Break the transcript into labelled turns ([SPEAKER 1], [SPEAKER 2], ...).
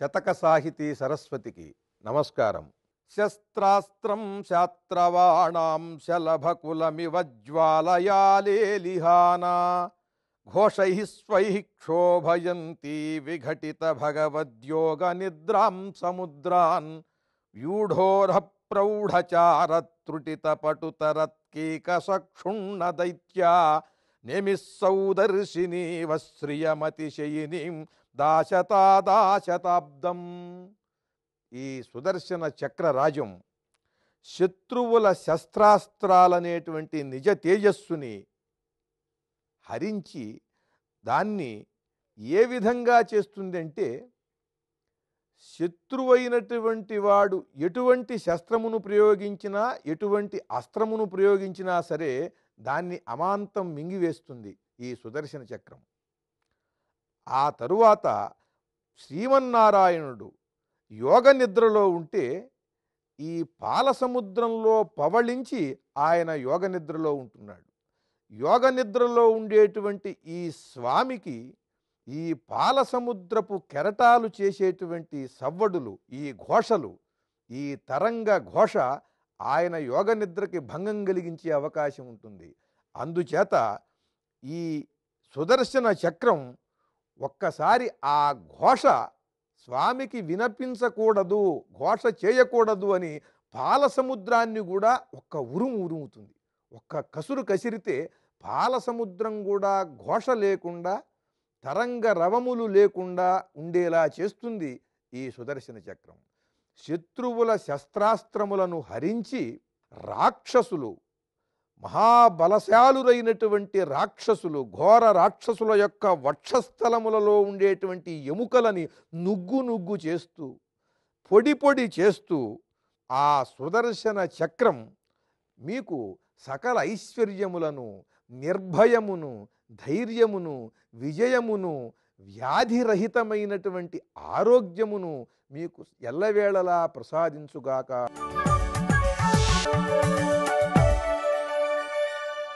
[SPEAKER 1] శతక సాహితీ సరస్వతికి నమస్కారం. శస్త్రాస్త్రం శాస్త్రవాణాం శలభకులమివ జ్వాలయాలేలిహానా ఘోషై స్వై క్షోభయంతి విఘటిత భగవద్యోగ నిద్రాం సముద్రాన్. వ్యూఢోర ప్రౌఢచారత్రుటిత పటుతరత్కీక సక్షుణ్ణ దైత్యా నిమిస్సౌదర్శిని వశ్రియమతిశయిని దాశతా దాశతాబ్దం ఈ సుదర్శన చక్రరాజం శత్రువుల శస్త్రాస్త్రాలనేటువంటి నిజ తేజస్సుని హరించి దాన్ని ఏ విధంగా చేస్తుందంటే శత్రువైనటువంటి వాడు ఎటువంటి శస్త్రమును ప్రయోగించినా ఎటువంటి అస్త్రమును ప్రయోగించినా సరే దాన్ని అమాంతం మింగివేస్తుంది ఈ సుదర్శన చక్రం. ఆ తరువాత శ్రీమన్నారాయణుడు యోగ నిద్రలో ఉంటే ఈ పాల సముద్రంలో పవళించి ఆయన యోగ నిద్రలో ఉంటున్నాడు. యోగ నిద్రలో ఉండేటువంటి ఈ స్వామికి ఈ పాల సముద్రపు కెరటాలు చేసేటువంటి సవ్వడులు ఈ ఘోషలు ఈ తరంగ ఘోష ఆయన యోగ నిద్రకి భంగం కలిగించే అవకాశం ఉంటుంది. అందుచేత ఈ సుదర్శన చక్రం ఒక్కసారి ఆ ఘోష స్వామికి వినపించకూడదు ఘోష చేయకూడదు అని పాల సముద్రాన్ని కూడా ఒక్క ఉరుము ఉరుముతుంది. ఒక్క కసురు కసిరితే పాల సముద్రం కూడా ఘోష లేకుండా తరంగ రవములు లేకుండా ఉండేలా చేస్తుంది ఈ సుదర్శన చక్రం. శత్రువుల శస్త్రాస్త్రములను హరించి రాక్షసులు మహాబలశాలురైనటువంటి రాక్షసులు ఘోర రాక్షసుల యొక్క వక్షస్థలములలో ఉండేటువంటి ఎముకలని నుగ్గు నుగ్గు చేస్తూ పొడి పొడి చేస్తూ ఆ సుదర్శన చక్రం మీకు సకల ఐశ్వర్యములను నిర్భయమును ధైర్యమును విజయమును వ్యాధిరహితమైనటువంటి ఆరోగ్యమును మీకు ఎల్లవేళలా ప్రసాదించుగాక.